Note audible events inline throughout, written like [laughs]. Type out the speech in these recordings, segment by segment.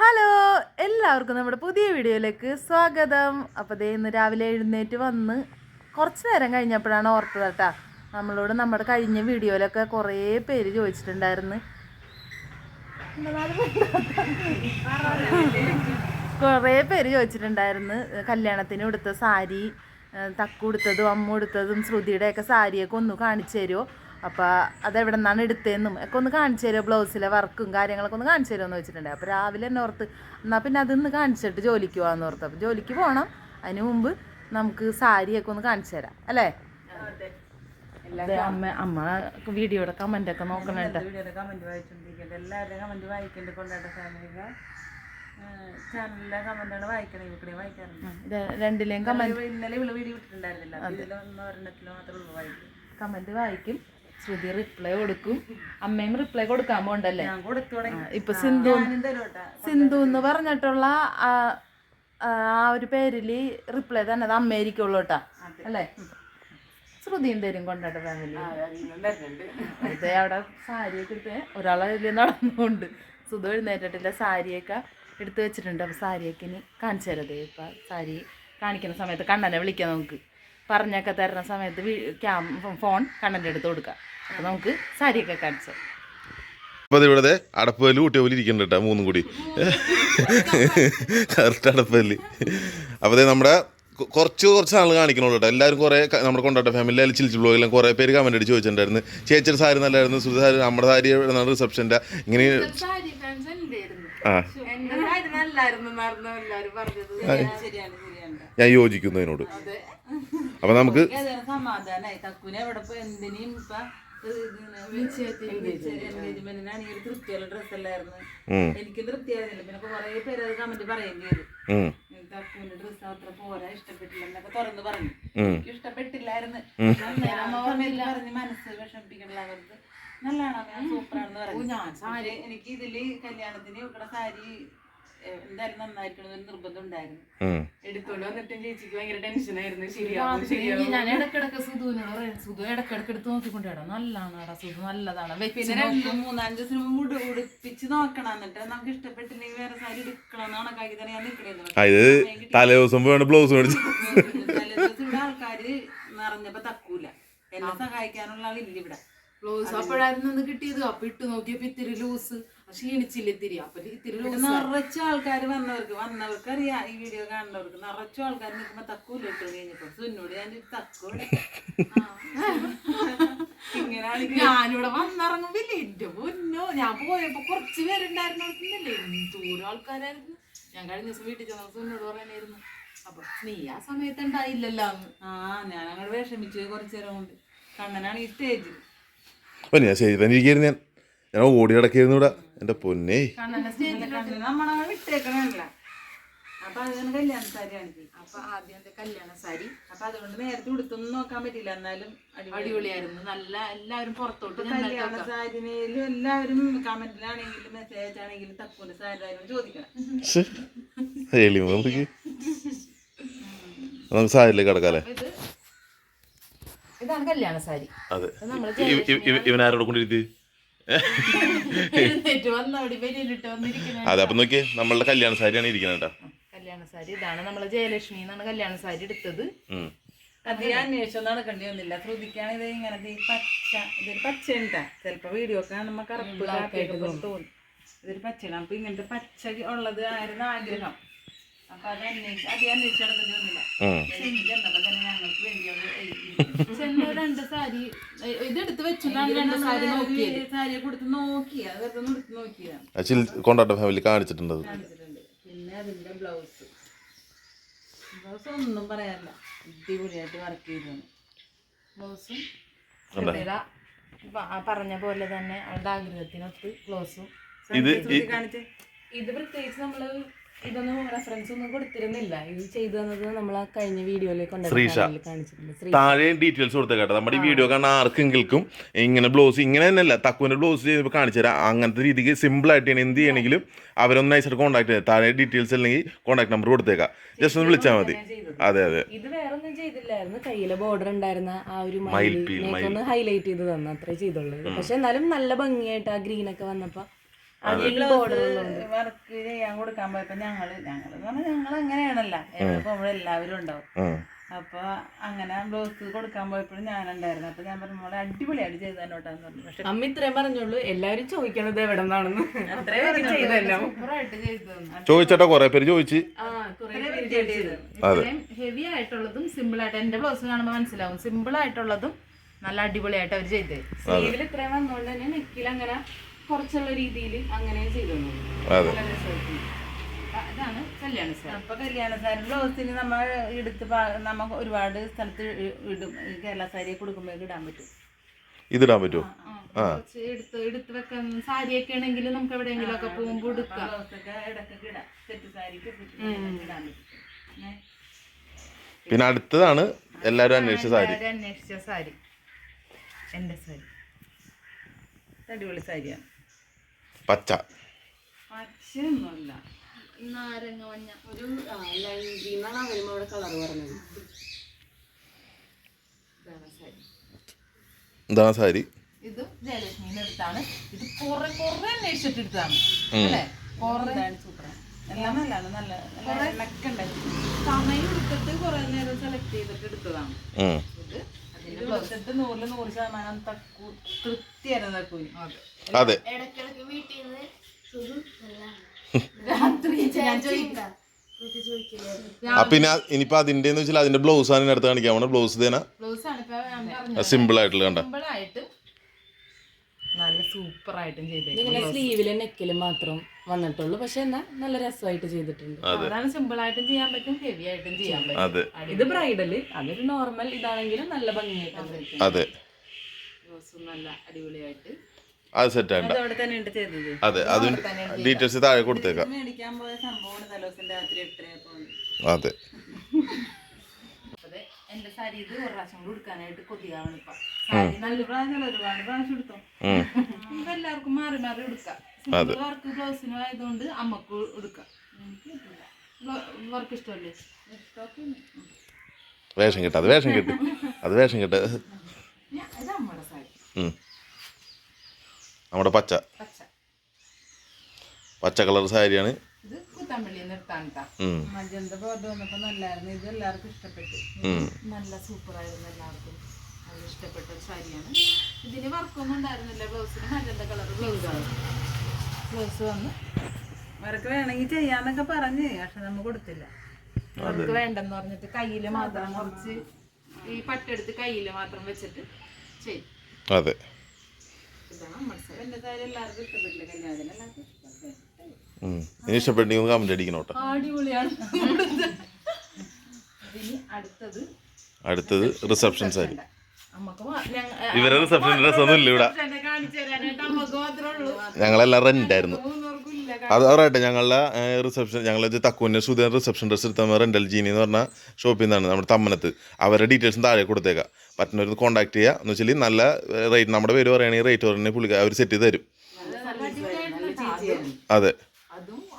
Hello എല്ലാവർക്കും നമ്മുടെ പുതിയ വീഡിയോയിലേക്ക് സ്വാഗതം. അപ്പോൾ ദേ ഇന്ന് രാവിലെ എഴുന്നേറ്റ് വന്ന് കുറച്ച് നേരം കഴിഞ്ഞപ്പോഴാണ് ഓർത്തത് കേട്ടാ. നമ്മളോട് നമ്മുടെ കഴിഞ്ഞ വീഡിയോയിലൊക്കെ കുറേ പേര് ചോദിച്ചിട്ടുണ്ടായിരുന്നു. കുറേ പേര് ചോദിച്ചിട്ടുണ്ടായിരുന്നു. കല്യാണത്തിന് ഉടുത്ത സാരി തക്കു ഉടുത്തതും അമ്മ ഉടുത്തതും ശ്രുതിയുടെയൊക്കെ സാരിയൊക്കെ ഒന്ന് കാണിച്ചു തരുമോ? അപ്പോൾ അതെവിടെ നിന്നാണ് എടുത്തതെന്നും ഒക്കെ ഒന്ന് കാണിച്ചു തരുമോ ബ്ലൗസിലെ വർക്കും കാര്യങ്ങളൊക്കെ ഒന്ന് കാണിച്ചു തരുമോ എന്ന് വെച്ചിട്ടുണ്ടായി അപ്പോൾ രാവിലെ തന്നെ ഓർത്ത് എന്നാൽ പിന്നെ അതിന്ന് കാണിച്ചിട്ട് ജോലിക്ക് പോകാമെന്ന് ഓർത്ത്. അപ്പോൾ ജോലിക്ക് പോകണം അതിന് മുമ്പ് നമുക്ക് സാരിയൊക്കെ ഒന്ന് കാണിച്ചു തരാം. അല്ലേ? അമ്മ അമ്മ വീഡിയോയുടെ കമന്റ് ഒക്കെ നോക്കണുണ്ട് കമന്റ് കമന്റ് രണ്ടിലെയും ഇന്നലെ ഇവൾ വീഡിയോ ഇട്ടിട്ടുണ്ടായിരുന്നില്ല. കമന്റ് വായിക്കും. ശ്രുതി റിപ്ലൈ കൊടുക്കും. അമ്മയും റിപ്ലൈ കൊടുക്കാൻ പോണ്ടല്ലേ? ഇപ്പൊ സിന്ധു സിന്ധു എന്ന് പറഞ്ഞിട്ടുള്ള ആ ഒരു പേരിൽ റിപ്ലൈ തന്നെ അത് അമ്മയായിരിക്കുള്ളൂ കേട്ടാ അല്ലേ? ശ്രുതിയും തരും കൊണ്ടാട്ട ഫാമിലി ഇത് അവിടെ സാരിയൊക്കെ ഒരാളെ ഒരാളതിൽ നടന്നുകൊണ്ട് സുധു എഴുന്നേറ്റിട്ടില്ല സാരിയൊക്കെ എടുത്ത് വെച്ചിട്ടുണ്ട്. അപ്പൊ സാരിയൊക്കെ ഇനി കാണിച്ചു തരത് ഇപ്പം സാരി കാണിക്കുന്ന സമയത്ത് കണ്ണനെ വിളിക്കാം നമുക്ക്. പറഞ്ഞൊക്കെ തരുന്ന സമയത്ത് ക്യാം ഫോൺ കണ്ണന്റെ എടുത്ത് കൊടുക്കാം അപ്പോൾ നമുക്ക് സാരിയൊക്കെ കാണിച്ചു അപ്പോൾ ഇവിടുത്തെ ഇവിടെ അടപ്പൽ കൂട്ടിയ പോലെ ഇരിക്കുന്നുണ്ട് കേട്ടോ മൂന്നും കൂടി. കറക്റ്റ് അടപ്പൽ അപ്പോൾ ദേ നമ്മുടെ കുറച്ച് കുറച്ച് ആൾ കാണിക്കണുള്ളൂ കേട്ടോ എല്ലാവരും കുറേ നമ്മുടെ കൊണ്ടാട്ട ഫാമിലി അല്ലെങ്കിൽ ചിലിച്ചു ബ്ലോഗിലും കുറേ പേര് കമന്റ് അടിച്ച് ചോദിച്ചിട്ടുണ്ടായിരുന്നു. ചേച്ചിയുടെ സാരി നല്ലായിരുന്നു സുധ സാരി നമ്മുടെ സാരി എവിടെയാണ് റിസപ്ഷന്റെ ഇങ്ങനെ ആ. എന്റെ സാരി നല്ലായിരുന്നു എല്ലാവരും പറഞ്ഞത്. ശരിയാണ് ശരിയാണ്. ഞാൻ യോജിക്കുന്നു അപ്പോൾ നമുക്ക് എനിക്ക് തൃപ്തിയായിരുന്നില്ല പിന്നെ കുറെ പേര് അത് കമന്റ് പറയുകയും ചെയ്തു. ഉം, തക്കുവിന്റെ ഡ്രസ് അത്ര പോരാ ഇഷ്ടപ്പെട്ടില്ല എന്നൊക്കെ തുറന്ന് പറഞ്ഞു. എനിക്ക് ഇഷ്ടപ്പെട്ടില്ലായിരുന്നു. മനസ്സ് വിഷമിപ്പിക്കണില്ല അവർക്ക് നല്ലതാണ്? ഞാൻ സൂപ്പറാണെന്ന് പറഞ്ഞു. എനിക്ക് ഇതിൽ കല്യാണത്തിന് ഇവിടെ സാരി എന്തായാലും നന്നായിരിക്കണം ഒരു നിർബന്ധം ഉണ്ടായിരുന്നു. ഉം. എടുത്തോണ്ട് വന്നിട്ടും ചേച്ചിക്ക് ഭയങ്കര ടെൻഷനായിരുന്നു ശരിയാവും ശരിയാവും? ഞാൻ ഇടക്കിടക്ക് സുധുവിനോട് പറയും സുധു ഇടക്കിടക്ക് എടുത്ത് നോക്കിക്കൊണ്ടേടാ നല്ലതാണ് എടാ സുധു നല്ലതാണ്. പിന്നെ രണ്ട് മൂന്നാൽ ദിവസം മുമ്പ് ഉടു- ഉടുപ്പിച്ച് നോക്കണം. എന്നിട്ട് നമുക്ക് ഇഷ്ടപ്പെട്ടില്ലെങ്കിൽ വേറെ സാരി എടുക്കണം തന്നെ ഞാൻ തലേ ദിവസം വേണം ബ്ലൗസ് മേടിച്ചു. തലേദിവസം ഇവിടെ ആൾക്കാര് നിറഞ്ഞപ്പോ തക്കൂല. എന്നെ സഹായിക്കാനുള്ള ആളില്ല ഇവിടെ. ബ്ലൗസ് അപ്പോഴായിരുന്നു ഒന്ന് കിട്ടിയത്. അപ്പൊ ഇട്ട് നോക്കിയപ്പോ ഇത്തിരി ലൂസ്. ക്ഷീണിച്ചില്ല ഇത്തിരി അപ്പൊ ഇത്തിരി നിറച്ച ആൾക്കാർ വന്നവർക്ക് വന്നവർക്ക് അറിയാം ഈ വീഡിയോ കാണുന്നവർക്ക്. നിറച്ച ആൾക്കാർ നിൽക്കുമ്പോ തക്കൂല ഇട്ട് കഴിഞ്ഞപ്പോ സുന്നോട് ഞാൻ തക്കൂല ഇങ്ങനെയാണെങ്കിൽ ഞാനിവിടെ വന്നിറങ്ങുമ്പില്ല എന്റെ പൊന്നോ. ഞാൻ പോയപ്പോ കുറച്ച് പേരുണ്ടായിരുന്നു എന്തോരം ആൾക്കാരായിരുന്നു. ഞാൻ കഴിഞ്ഞ ദിവസം വീട്ടിൽ ചെന്ന സുന്നോട് പറയാനായിരുന്നു അപ്പൊ നീ ആ സമയത്ത് ഉണ്ടായില്ലല്ലോ ആ ഞാൻ അങ്ങോട്ട് വിഷമിച്ചു കുറച്ചു നേരം കൊണ്ട്. കണ്ണനാണ് ഈ സ്റ്റേജ് അപ്പം ഞാൻ ശരി തന്നെ ഇരിക്കുന്നു ഞാൻ. ഞാൻ ഓടി കിടക്കായിരുന്നു ഇവിടെ. എന്റെ പൊന്നേ. അപ്പൊ കല്യാണ സാരിയാണ് അപ്പൊ ആദ്യം എന്റെ കല്യാണ സാരി. അപ്പൊ അതുകൊണ്ട് നേരത്തെ ഉടുത്തൊന്നും നോക്കാൻ പറ്റില്ല എന്നാലും അടിപൊളിയായിരുന്നു. നല്ല എല്ലാവരും പുറത്തോട്ട് കല്യാണ സാരിനേലും എല്ലാവരും കമന്റിലാണെങ്കിലും മെസ്സേജ് ആണെങ്കിലും ചോദിക്കണം. നമുക്ക് കിടക്കാല്ലേ? ഇതാണ് കല്യാണ സാരി. അതെ. ഇവനാരോട് കൊണ്ടിരുത്തി അതെ അപ്പൊ നോക്കിയേ നമ്മളുടെ കല്യാണ സാരിയാണ് ഇരിക്കുന്നത് കേട്ടോ കല്യാണ സാരി ഇതാണ് നമ്മളെ ജയലക്ഷ്മി എന്നാണ് കല്യാണ സാരി എടുത്തത്. അത് ഞാൻ അന്വേഷിച്ചു നടക്കേണ്ടി വന്നില്ല. ശ്രദ്ധിക്കാണ് ഇത് ഇങ്ങനത്തെ ഈ പച്ച ഇതൊരു പച്ച ഉണ്ടാ ചിലപ്പോ വീഡിയോ ഒക്കെ കാണുമ്പോ കറുപ്പ് തോന്നും. ഇതൊരു പച്ചയാണ്. അപ്പൊ ഇങ്ങനത്തെ പച്ച ഉള്ളത് ആയിരുന്നു ആഗ്രഹം. അപ്പൊ അത് അന്വേഷിച്ച് ഞങ്ങൾക്ക് വേണ്ടി ചെന്ന രണ്ട് സാരി വെച്ചിട്ടാണ് രണ്ട് സാരി നോക്കിയത്. സാരി കൊടുത്ത് വെറുതെ എടുത്ത് നോക്കിയതാണ് ആക്ച്വലി ഫാമിലി കാണിച്ചിട്ടുണ്ട് അത്. കാണിച്ചിട്ടുണ്ട്. പിന്നെ അതിന്റെ ബ്ലൗസ് ബ്ലൗസ് ഒന്നും പറയാനില്ല അടിപൊളിയായിട്ട് വർക്ക് ബ്ലൗസും ശ്രുതിയുടെ പ- ആ പറഞ്ഞ പോലെ തന്നെ അവളുടെ ആഗ്രഹത്തിനൊത്ത് ബ്ലൗസും ഇത് ഈ- ഇത് പ്രത്യേകിച്ച് നമ്മൾ ഇതൊന്നും റെഫറൻസ് ഒന്നും കൊടുത്തിരുന്നില്ല. ഇത് ചെയ്തു തന്നത് നമ്മൾ ആ കഴിഞ്ഞ വീഡിയോയിൽ ശ്രീഷ. താഴെ ഡീറ്റെയിൽസ് കൊടുത്തേക്കട്ടെ നമ്മുടെ ഈ വീഡിയോ കാണാൻ ആർക്കെങ്കിലും ഇങ്ങനെ ബ്ലൗസ് ഇങ്ങനെ തന്നെയല്ല തക്കുവിന്റെ ബ്ലൗസ് ചെയ്യുമ്പോൾ കാണിച്ചു തരാം. അങ്ങനത്തെ രീതിക്ക് സിമ്പിൾ ആയിട്ട് എന്ത് ചെയ്യണമെങ്കിലും അവരൊന്ന് നൈസായിട്ട് കോൺടാക്ട് ചെയ്യാം താഴെ ഡീറ്റെയിൽസ് അല്ലെങ്കിൽ കോൺടാക്ട് നമ്പർ കൊടുത്തേക്കാം. ജസ്റ്റ് ഒന്ന് വിളിച്ചാൽ മതി. അതെ അതെ. ഇത് വേറെ ഒന്നും ചെയ്തില്ലായിരുന്നു. കയ്യിലെ ബോർഡർ ഉണ്ടായിരുന്ന ആ ഒരു ഒന്ന് ഹൈലൈറ്റ് ചെയ്ത് തന്നു. അത്രേ ചെയ്തുള്ളൂ. പക്ഷെ എന്നാലും നല്ല ഭംഗിയായിട്ട് ആ ഗ്രീൻ ഒക്കെ വന്നപ്പോ വർക്ക് ചെയ്യാൻ കൊടുക്കാൻ പോയപ്പോ ഞങ്ങൾ ഞങ്ങൾ പറഞ്ഞാൽ ഞങ്ങൾ അങ്ങനെയാണല്ലോ. എല്ലാവരും ഉണ്ടാവും. അപ്പൊ അങ്ങനെ ബ്ലൗസ് കൊടുക്കാൻ പോയപ്പോഴും ഞാനുണ്ടായിരുന്നു. അപ്പൊ ഞാൻ പറഞ്ഞു മോളെ അടിപൊളിയായിട്ട് ചെയ്തു തന്നോട്ടാന്ന് പറഞ്ഞു. പക്ഷെ അമ്മ ഇത്രയും പറഞ്ഞോളൂ എല്ലാവരും ചോദിക്കണത് എവിടെ നിന്നാണെന്ന് അത്രയും ചെയ്തല്ലോ. സൂപ്പറായിട്ട് ചെയ്തു. ചോദിച്ചേട്ടാ കുറെ പേര് ചോദിച്ചു. ഹെവി ആയിട്ടുള്ളതും സിമ്പിൾ ആയിട്ട് എന്റെ ബ്ലൗസ് കാണുമ്പോൾ മനസ്സിലാവും. സിമ്പിൾ ആയിട്ടുള്ളതും നല്ല അടിപൊളിയായിട്ട് അവർ ചെയ്തേ. സ്ലീവിൽ ഇത്രയും വന്നോണ്ട് തന്നെ നെക്കിൽ അങ്ങനെ കുറച്ചുള്ള രീതിയിൽ അങ്ങനെ ചെയ്തു അതാണ് അതെ ഇതാണ് കല്യാണ സാരി. അപ്പൊ കല്യാണ സാരി ബ്ലൗസിന് നമ്മൾ എടുത്ത് നമുക്ക് നമ്മ ഒരുപാട് സ്ഥലത്ത് ഇടും. ഈ കേരള സാരി കൊടുക്കുമ്പോഴേക്ക് ഇടാൻ പറ്റും. ഇതിടാൻ പറ്റുമോ ആ എടുത്ത് എടുത്ത് വെക്കാൻ സാരിയൊക്കെ ആണെങ്കിൽ നമുക്ക് എവിടെയെങ്കിലും ഒക്കെ പോകുമ്പോൾ എടുക്കാം ബ്ലൗസൊക്കെ ഇടയ്ക്കൊക്കെ ഇടാം. സെറ്റ് സാരിക്ക് ഇടാൻ പറ്റും. പിന്നെ അടുത്തതാണ് എല്ലാവരും അന്വേഷിച്ച സാരി. അന്വേഷിച്ച സാരി. എന്റെ സാരി. അടിപൊളി സാരിയാണ്. പച്ച. ഇതാണ് സാരി. ഇത് ജയലക്ഷ്മിന്റെ അടുത്താണ്. ഇത് കുറെ കുറെ അന്വേഷിച്ചിട്ട് എടുത്താണ് അല്ലേ? കുറെ എല്ലാം നല്ലതാണ് നല്ല സമയം എടുത്തിട്ട് കുറെ നേരം സെലക്ട് ചെയ്തിട്ട് എടുത്തതാണ്. ഉം. ഇത് ഇത് കൊടുത്തിട്ട് നൂറിൽ നൂറ് ശതമാനം തക്കൂ തൃപ്തിയായിരുന്നു അതെ. ഇടക്കിടക്ക് വീട്ടിൽ നിന്ന് സുധു നല്ലതാണ് [laughs] രാത്രി ഞാൻ ചോദിക്കാം വീട്ടിൽ ചോദിക്കില്ലായിരുന്നു ആ പിന്നെ ഇനിയിപ്പോ അതിന്റെ എന്ന് വെച്ചാൽ അതിന്റെ ബ്ലൗസ് ആണ് അടുത്ത് കാണിക്കാൻ ബ്ലൗസ് തന്നെ ബ്ലൗസ് ആണ്. ഇപ്പൊ ഞാൻ പറഞ്ഞത് സിമ്പിൾ ആയിട്ടുള്ള കണ്ട. സിമ്പിൾ ആയിട്ടും നല്ല സൂപ്പർ ആയിട്ടും ചെയ്തേക്കും ഇതിങ്ങനെ സ്ലീവിലും നെക്കിലും മാത്രം വന്നിട്ടുള്ളൂ. പക്ഷെ എന്നാ നല്ല രസമായിട്ട് ചെയ്തിട്ടുണ്ട്. അതാണ് സിമ്പിൾ ആയിട്ടും ചെയ്യാൻ പറ്റും ഹെവി ആയിട്ടും ചെയ്യാൻ പറ്റും. അതെ. ഇത് ബ്രൈഡൽ അതൊരു നോർമൽ ഇതാണെങ്കിലും നല്ല ഭംഗിയായിട്ട് അതെ നല്ല അടിപൊളിയായിട്ട്. അത് സെറ്റ് ആണ് അതെ അത് ഡീറ്റെയിൽസ് താഴെ കൊടുത്തേക്കാം. അതെ. എന്റെ സാരി ഇത് ഒരു പ്രാവശ്യം കൂടി എടുക്കാനായിട്ട് കൊതിയാണ് ഇപ്പൊ. സാരി നല്ല പ്രാവശ്യം ഒരുപാട് പ്രാവശ്യം എടുത്തോ നമുക്ക് എല്ലാവർക്കും മാറി മാറി എടുക്കാം സിമ്പിൾ വർക്ക് ബ്ലൗസിനും ആയതുകൊണ്ട് അമ്മയ്ക്ക് എടുക്കാം വർക്ക് ഇഷ്ടമല്ലേ? വേഷം കിട്ടും അത് വേഷം കിട്ടും. അത് വേഷം കിട്ടും. നമ്മുടെ പച്ച. പച്ച. കളർ സാരിയാണ്. കുത്തമ്പള്ളിയിൽ നിന്ന് എടുത്താണ്. മജന്ത ബോർഡ് വന്നപ്പോ നല്ലായിരുന്നു. ഇത് എല്ലാവർക്കും ഇഷ്ടപ്പെട്ടു. നല്ല സൂപ്പറായിരുന്നു എല്ലാവർക്കും. നല്ല ഇഷ്ടപ്പെട്ട ഒരു സാരിയാണ്. ഇതിന് വർക്കൊന്നും ഉണ്ടായിരുന്നില്ല. ബ്ലൗസിന് മജന്ത കളർ ബ്ലൗസ് ബ്ലൗസ് വന്ന്. അവർക്ക് വേണമെങ്കിൽ ചെയ്യാന്നൊക്കെ പറഞ്ഞ് പക്ഷെ നമ്മ കൊടുത്തില്ല. വർക്ക് വേണ്ടെന്ന് പറഞ്ഞിട്ട് കയ്യിൽ മാത്രം കുറച്ച് ഈ പട്ടെടുത്ത് കയ്യിൽ മാത്രം വെച്ചിട്ട് ചെയ്തു അതെ. ഇതാണ് സാരി. എല്ലാവർക്കും ഇഷ്ടപ്പെട്ടില്ല. കല്യാണത്തിന് എല്ലാവർക്കും ഇഷ്ടപ്പെട്ടെങ്കിൽ ഒന്ന് കമന്റ് അടിക്കണം കേട്ടോ. അടിപൊളിയാണ്. ഇനി അടുത്തത് അടുത്തത് റിസപ്ഷൻ സാരി ഇവരെ റിസപ്ഷൻ ഡ്രസ് ഒന്നും ഇല്ല ഇവിടെ. ഞങ്ങളെല്ലാം റെന്റ് ആയിരുന്നു. മൂന്നൂർക്കും ഇല്ല. അത് പറയട്ടെ ഞങ്ങളുടെ റിസപ്ഷൻ ഞങ്ങൾ തക്കുവിന്റെ സുധീർ റിസപ്ഷൻ ഡ്രസ് എടുത്ത റെന്റൽ ജീനി എന്ന് പറഞ്ഞ ഷോപ്പിൽ നിന്നാണ് നമ്മുടെ തമ്മനത്ത്. അവരുടെ ഡീറ്റെയിൽസ് താഴെ കൊടുത്തേക്കാം. പറ്റുന്നവർ കോൺടാക്ട് ചെയ്യുക. എന്ന് വെച്ചാൽ നല്ല റേറ്റ് നമ്മുടെ പേര് പറയുകയാണെങ്കിൽ റേറ്റ് പറഞ്ഞാൽ പുള്ളിക്കാർ അവർ സെറ്റ് ചെയ്ത് തരും. അതെ അതും അടിപൊളിയായിരുന്നു സൂപ്പർ ഇത്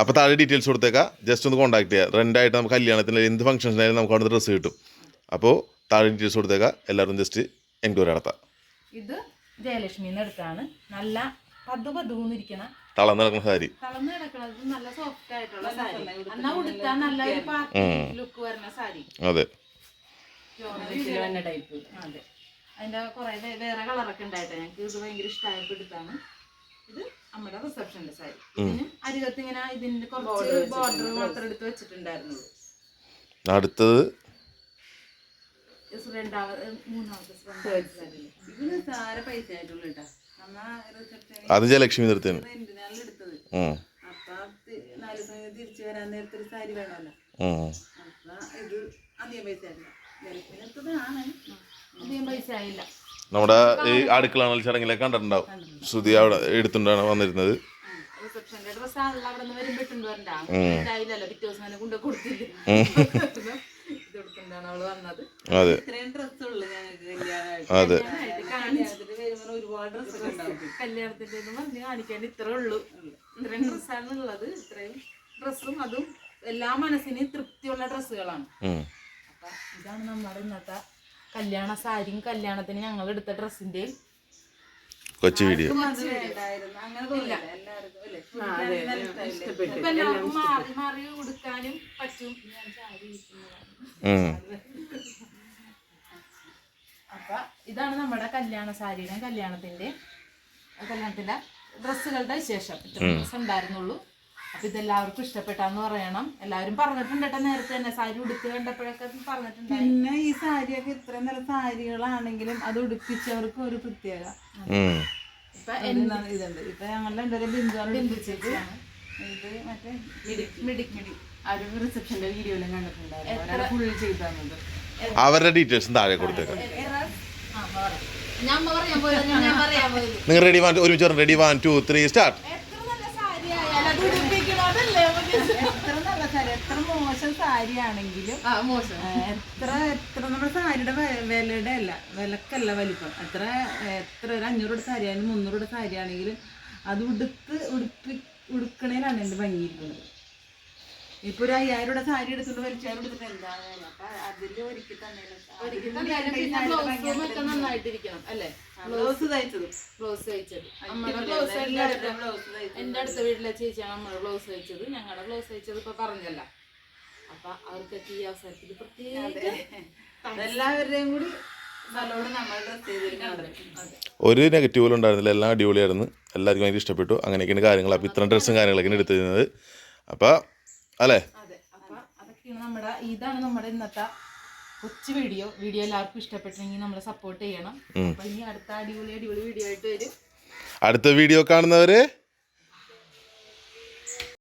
അപ്പോൾ താഴെ ഡീറ്റെയിൽസ് കൊടുത്തേക്കാം. ജസ്റ്റ് ഒന്ന് കോൺടാക്ട് ചെയ്യുക റെന്റായിട്ട് നമുക്ക് കല്യാണത്തിന് എന്ത് ഫംഗ്ഷൻസിനായാലും നമുക്ക് അവിടെ ഡ്രസ്സ് കിട്ടും. അപ്പോൾ താഴെ ഡീറ്റെയിൽസ് കൊടുത്തേക്കാം. എല്ലാവരും ജസ്റ്റ് എൻക്വയറി നടത്താം. ഇത് ജയലക്ഷ്മിന്ന് എടുത്താണ്. നല്ല പതു പതുന്നിരിക്കണ തളർന്ന് നടക്കുന്ന സാരി. തളർന്ന് കിടക്കണത് നല്ല സോഫ്റ്റ് ആയിട്ടുള്ള സാരി. എന്നാ ഉടുത്താൽ നല്ല ഒരു ലുക്ക് വരുന്ന സാരി. അതെ. ടൈപ്പ് അതെ. അതിന്റെ കുറെ വേറെ കളറൊക്കെ ഉണ്ടായിട്ട്. ഞങ്ങൾക്ക് ഇത് ഭയങ്കര ഇഷ്ടമായപ്പോ എടുത്താണ്. ഇത് നമ്മുടെ റിസപ്ഷന്റെ സാരി ഇതിന് അരികത്ത് ഇങ്ങനെ ഇതിന്റെ കുറച്ച് ബോർഡർ മാത്രം എടുത്ത് വെച്ചിട്ടുണ്ടായിരുന്നു. അടുത്തത്? അത് ജയലക്ഷ്മി നിർത്തിയാണ്. തിരിച്ചു വരാൻ നേരത്തെ ഒരു സാരി വേണമല്ലോ. അപ്പൊ ഇത് അധികം പൈസ ആയില്ല ജലത്തിനെടുത്തതാണ് അധികം പൈസ ആയില്ല. നമ്മുടെ ഈ അടുക്കള ചടങ്ങിലെ കണ്ടിട്ടുണ്ടാവും. ശ്രുതി അവിടെ എടുത്തുണ്ടാണ് വന്നിരുന്നത്. [laughs] അതെ. അതെ. ഡ്രസ്സും അതും എല്ലാ മനസ്സിനും തൃപ്തിയുള്ള ഡ്രസ്സുകളാണ്. ഇതാണ് നമ്മുടെ ഇന്നത്തെ കല്യാണ സാരിയും കല്യാണത്തിന് ഞങ്ങൾ എടുത്ത ഡ്രസ്സിന്റെയും കൊച്ചു വീഡിയോ. മാറി മാറി ഉടുക്കാനും പറ്റും. അപ്പൊ ഇതാണ് നമ്മുടെ കല്യാണ സാരിയുടെ കല്യാണത്തിന്റെ കല്യാണത്തിന്റെ ഡ്രസ്സുകളുടെ വിശേഷം. ഡ്രസ് ഉണ്ടായിരുന്നുള്ളൂ. അപ്പൊ ഇതെല്ലാവർക്കും ഇഷ്ടപ്പെട്ടാന്ന് പറയണം. എല്ലാവരും പറഞ്ഞിട്ടുണ്ട് കേട്ടോ നേരത്തെ തന്നെ. സാരി ഉടുത്ത് കണ്ടപ്പോഴൊക്കെ പറഞ്ഞിട്ടുണ്ട്. പിന്നെ ഈ സാരിയൊക്കെ ഇത്രയും നല്ല സാരികളാണെങ്കിലും അത് ഉടുപ്പിച്ചവർക്ക് ഒരു പ്രത്യേക. ഇപ്പൊ ഒരു ന- ഇതുണ്ട്. ഇപ്പൊ ഞങ്ങളുടെ രണ്ടുപേരും ബിന്ദുവാണ് ഉടുപ്പിച്ചത്. ഇത് മറ്റേ മിടിക്കിടി. ഒരു റിസപ്ഷന്റെ വീഡിയോയിലും കണ്ടിട്ടുണ്ടായിരുന്നു ഫുൾ ചെയ്ത് തന്നത്. അവരുടെ ഡീറ്റെയിൽസും താഴെ കൊടുത്തേക്കാം ആ, പറ. ഞാൻ പറയാൻ പോയി ഞാൻ പറയാൻ പോയത്. നിങ്ങൾ റെഡി വാൻ ഒരുമിച്ച് ready one two three start എത്ര നല്ല സാരി ആയാലും അത് ഉടുപ്പിക്കണതല്ലേ നമുക്ക് എത്ര നല്ല സാരി എത്ര മോശം സാരി ആണെങ്കിലും എത്ര എത്ര നമ്മുടെ സാരിയുടെ വിലയുടെ അല്ല വിലക്കല്ല വലിപ്പം. എത്ര എത്ര ഒരു അഞ്ഞൂറ് രൂപ സാരി ആണെങ്കിലും മുന്നൂറ് രൂപ സാരി ആണെങ്കിലും അത് ഉടുത്ത് ഉടുപ്പി ഉടുക്കണേലാണ് എന്റെ ഭംഗിയിരിക്കുന്നത് ഇപ്പൊ ഒരു അയ്യായിരം രൂപ സാരി എടുത്തിട്ട് വലിച്ചാലും എടുത്തിട്ട് എന്താണ് അതിൽ ഒരുക്കി നന്നായിട്ടിരിക്കണം അല്ലേ? ബ്ലൗസ് തയ്ച്ചത്. ബ്ലൗസ് തയ്ച്ചത്. അമ്മയുടെ ബ്ലൗസ് എന്റെ അടുത്ത വീട്ടിലെ ചേച്ചിയാണ് ബ്ലൗസ് തയ്ച്ചത്. ഞങ്ങളുടെ ബ്ലൗസ് തയ്ച്ചത് ഇപ്പൊ പറഞ്ഞല്ല. അപ്പൊ അവർക്കൊക്കെ ഈ അവസരത്തിൽ പ്രത്യേക എല്ലാവരുടെയും കൂടി ഒരു നെഗറ്റീവുകളും ഉണ്ടായിരുന്നില്ല. എല്ലാം അടിപൊളിയായിരുന്നു. എല്ലാവർക്കും ഭയങ്കര ഇഷ്ടപ്പെട്ടു. അങ്ങനെയൊക്കെയാണ് കാര്യങ്ങൾ. അപ്പോൾ ഇത്രയും ഡ്രസ്സും കാര്യങ്ങളൊക്കെയാണ് എടുത്തിരുന്നത്. അപ്പോൾ അല്ലേ? നമ്മുടെ ഇതാണ് നമ്മുടെ ഇന്നത്തെ കൊച്ചു വീഡിയോ. വീഡിയോ എല്ലാവർക്കും ഇഷ്ടപ്പെട്ടെങ്കിൽ നമ്മളെ സപ്പോർട്ട് ചെയ്യണം. അപ്പൊ ഇനി അടുത്ത അടിപൊളി അടിപൊളി വീഡിയോ ആയിട്ട് വരും. അടുത്ത വീഡിയോ കാണുന്നവരെ